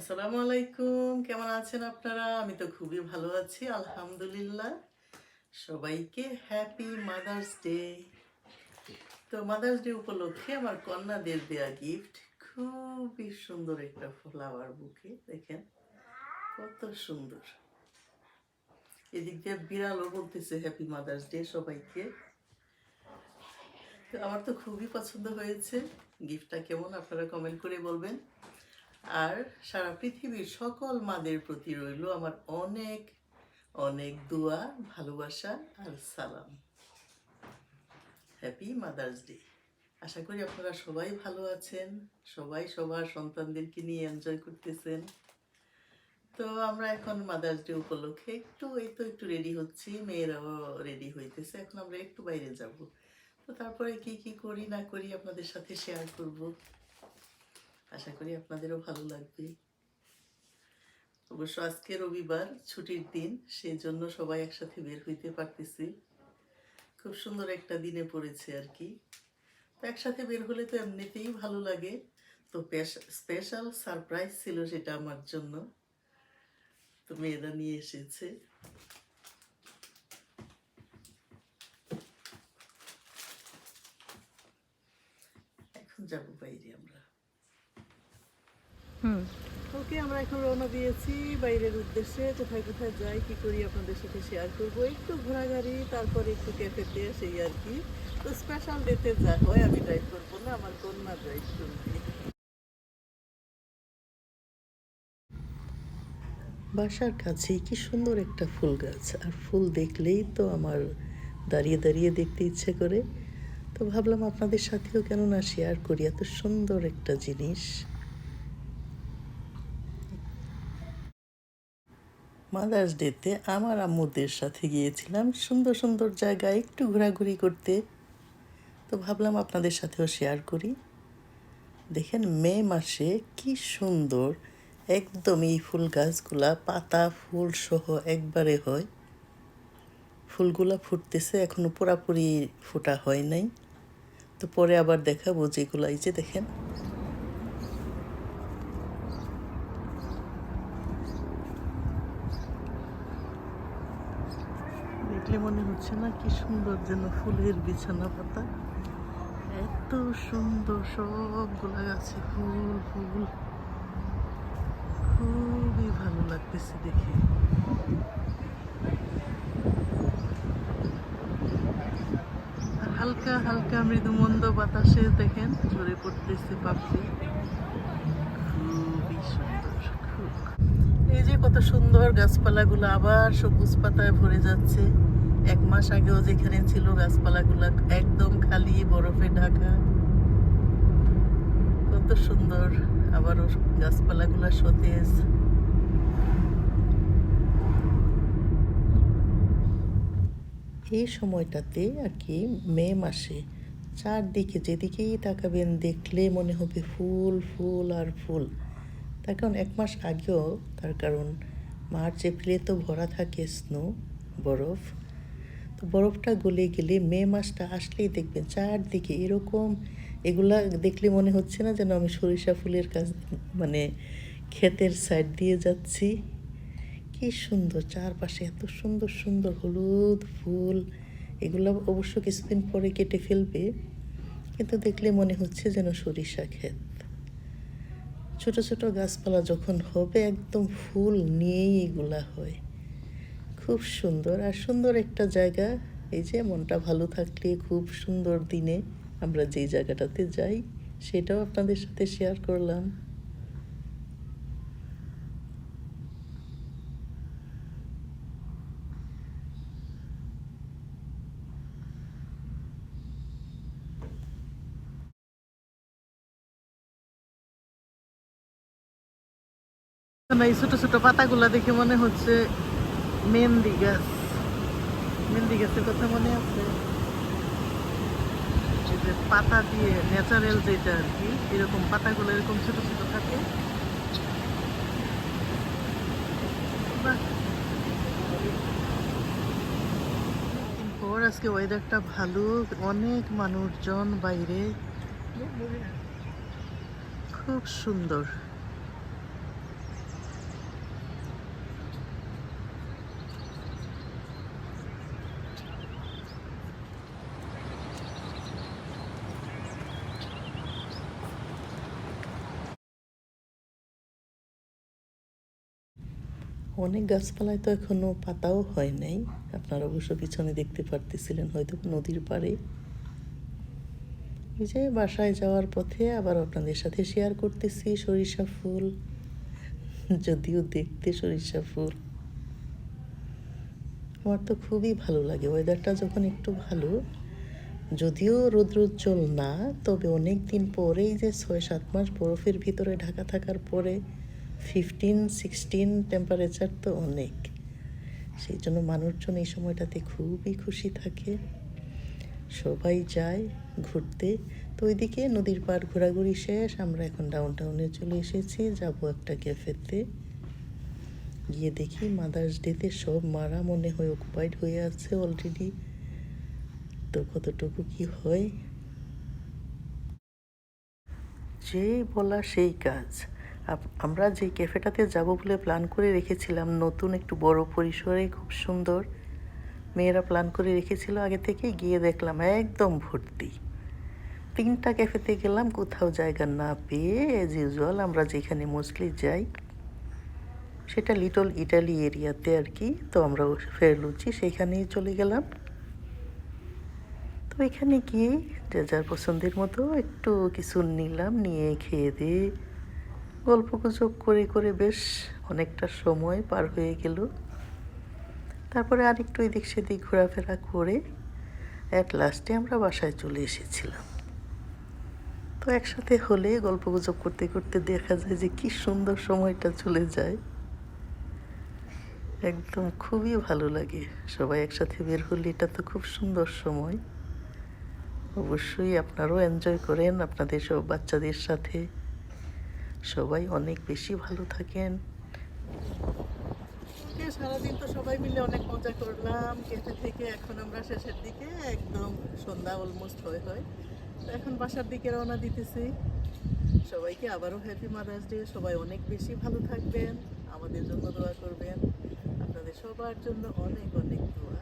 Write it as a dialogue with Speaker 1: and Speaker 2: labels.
Speaker 1: আসসালামু আলাইকুম। কেমন আছেন আপনারা? আমি তো খুবই ভালো আছি, আলহামদুলিল্লাহ। সবাইকে হ্যাপি মাদার্স ডে তো মাদার্স ডে উপলক্ষে আমার কন্যাদের দেয়া গিফট খুবই সুন্দর একটা ফ্লাওয়ার বুকে, দেখেন, কত সুন্দর। এদিক দিয়ে বিড়ালও বলতেছে হ্যাপি মাদার্স ডে সবাইকে। তো আমার তো খুবই পছন্দ হয়েছে। গিফটটা কেমন, আপনারা কমেন্ট করে বলবেন। আর সারা পৃথিবীর সকল মাদের প্রতি রইল আমার অনেক অনেক দোয়া, ভালোবাসা আর সালাম। হ্যাপি মাদার্স ডে আশা করি আপনারা সবাই ভালো আছেন, সবাই সবার সন্তানদেরকে নিয়ে এনজয় করতেছেন। তো আমরা এখন মাদার্স ডে উপলক্ষে একটু, এই তো একটু রেডি হচ্ছি, মেয়েরাও রেডি হইতেছে, এখন আমরা একটু বাইরে যাব। তো তারপরে কি কি করি না করি আপনাদের সাথে শেয়ার করব। আশা করি আপনাদেরও ভালো লাগবে। অবশ্য আজকে রবিবার, ছুটির দিন, সেই জন্য সবাই একসাথে বের হইতে পারতেছি। খুব সুন্দর একটা দিনে পড়েছে আর কি। তো একসাথে বের হলে তো এমনিতেই ভালো লাগে। তো স্পেশাল সারপ্রাইজ ছিল সেটা আমার জন্য। তো মেয়েরা নিয়ে এসেছে। এখন যাব বাইরে আমরা। ওকে আমরা এখন রওনা দিয়েছি বাইরের উদ্দেশ্যে। কোথায় কোথায় যাই কি করি আপনাদের সাথে শেয়ার করব। একটু ঘোরাঘুরি তারপরে একটু ক্যাফেতে সেই আর কি। তো স্পেশাল ডেতে যা হয় আমি ড্রাইভ করব না আমার কন্যা ড্রাইভ করবে। বাসার কাছেই কি সুন্দর একটা ফুল গাছ। আর ফুল দেখলেই তো আমার দাঁড়িয়ে দাঁড়িয়ে দেখতে ইচ্ছে করে। তো ভাবলাম আপনাদের সাথেও কেন না শেয়ার করি। এত সুন্দর একটা জিনিস। মাদার্স ডেতে আমার আম্মুদের সাথে গিয়েছিলাম সুন্দর সুন্দর জায়গায় একটু ঘোরাঘুরি করতে। তো ভাবলাম আপনাদের সাথেও শেয়ার করি। দেখেন মে মাসে কি সুন্দর, একদম এই ফুল গাছগুলা, পাতা, ফুল সহ একবারে হয়। ফুলগুলা ফুটতেছে, এখনও পুরাপুরি ফোটা হয় নাই। তো পরে আবার দেখাবো যেগুলো, এই যে দেখেন। দেখলে মনে হচ্ছে না কি সুন্দর যেন ফুলের বিছানা পাতা। এত সুন্দর সবগুলা গাছে ফুল ফুল। খুবই ভালো লাগতেছে দেখে। হালকা হালকা মৃদু মন্দ বাতাসে দেখেন, ঝরে পড়তেছে পাপড়ি। খুবই সুন্দর, খুব। এই যে কত সুন্দর গাছপালাগুলো আবার সবুজ পাতায় ভরে যাচ্ছে। এক মাস আগেও যেখানে ছিল গাছপালাগুলো একদম খালি বরফে ঢাকা। কত সুন্দর আবারও গাছপালাগুলো সতেজ। এই সময়টাতে আর কি মে মাসে চারদিকে যেদিকেই তাকাবেন দেখলে মনে হবে ফুল ফুল আর ফুল। তার কারণ এক মাস আগেও, তার কারণ মার্চ, এপ্রিলে তো ভরা থাকে স্নো, বরফ। বরফটা গলে গেলে মে মাসটা আসলেই দেখবেন চারদিকে এরকম এগুলা দেখলে মনে হচ্ছে না যেন আমি সরিষা ফুলের কাজ মানে ক্ষেতের সাইড দিয়ে যাচ্ছি। কি সুন্দর চারপাশে এত সুন্দর সুন্দর হলুদ ফুল। এগুলো অবশ্য কিছুদিন পরে কেটে ফেলবে, কিন্তু দেখলে মনে হচ্ছে যেন সরিষা ক্ষেত। ছোট ছোট গাছপালা যখন হবে একদম ফুল নিয়েই এগুলা হয়। খুব সুন্দর আর সুন্দর একটা জায়গা। এই যে মনটা ভালো থাকলে খুব সুন্দর দিনে আমরা যেই জায়গাটাতে যাই, সেটাও আপনাদের সাথে শেয়ার করলাম। এই ছোট ছোট পাতাগুলা দেখে মনে হচ্ছে মেহেন্দি গাছ মেহেন্দি গাছের কথা মনে আছে? যে পাতা দিয়ে ন্যাচারাল যেটা আর কি, এরকম পাতাগুলো এরকম ছোট ছোট থাকে। পর আজকে ওয়েদারটা ভালো, অনেক মানুষজন বাইরে। খুব সুন্দর। অনেক গাছপালায় তো এখনও পাতাও হয় নাই। আপনারা অবশ্য পিছনে দেখতে পারতেছিলেন হয়তো নদীর পাড়ে। এই যে বাসায় যাওয়ার পথে আবার আপনাদের সাথে শেয়ার করতেছি সরিষা ফুল। যদিও দেখতে সরিষা ফুল। আমার তো খুবই ভালো লাগে। ওয়েদারটা যখন একটু ভালো, যদিও রৌদ্রোজ্জ্বল না, তবে অনেক দিন পরেই যে ছয় সাত মাস বরফের ভিতরে ঢাকা থাকার পরে ফিফটিন সিক্সটিন টেম্পারেচার তো অনেক। সেই জন্য মানুষজন এই সময়টাতে খুবই খুশি থাকে। সবাই যায় ঘুরতে। তো ওইদিকে নদীর পাড় ঘোরাঘুরি শেষ, আমরা এখন ডাউন টাউনে চলে এসেছি। যাব একটা ক্যাফেতে গিয়ে দেখি মাদার্স ডেতে সব মারা মনে হয় অকুপাইড হয়ে আছে অলরেডি তো কতটুকু কি হয়? যে বলা সেই কাজ। আমরা যে ক্যাফেটাতে যাব বলে প্ল্যান করে রেখেছিলাম, নতুন একটু বড় পরিসরে, খুব সুন্দর। মেয়েরা প্ল্যান করে রেখেছিল, আগে থেকে গিয়ে দেখলাম, একদম ভর্তি। তিনটা ক্যাফেতে গেলাম, কোথাও জায়গা না পেয়ে অ্যাজ ইউজুয়াল আমরা যেখানে মোস্টলি যাই, সেটা লিটল ইটালি এরিয়াতে আর কি। তো আমরা ফেরলুচি সেখানেই চলে গেলাম। তো এখানে গিয়ে যে যার পছন্দের মতো একটু কিছু নিলাম, নিয়ে খেয়ে দিয়ে গল্প গুজব করে করে বেশ অনেকটা সময় পার হয়ে গেল। তারপরে আরেকটু এদিক সেদিক ঘোরাফেরা করে অ্যাট লাস্টে আমরা বাসায় চলে এসেছিলাম। তো একসাথে হলে গল্প গুজব করতে করতে দেখা যায় যে কি সুন্দর সময়টা চলে যায়। একদম খুবই ভালো লাগে। সবাই একসাথে বের হলে এটা তো খুব সুন্দর সময়। অবশ্যই আপনারাও এনজয় করেন আপনাদের সব বাচ্চাদের সাথে। সবাই অনেক বেশি ভালো থাকেন। সারাদিন তো সবাই মিলে অনেক মজা করলাম। কেটে থেকে এখন আমরা শেষের দিকে একদম সন্ধ্যা অলমোস্ট হয়ে হয়। তো এখন বাসার দিকে রওনা দিতেছি। সবাইকে আবারও হ্যাপি মাদার্স ডে সবাই অনেক বেশি ভালো থাকবেন। আমাদের জন্য দোয়া করবেন। আপনাদের সবার জন্য অনেক অনেক দোয়া।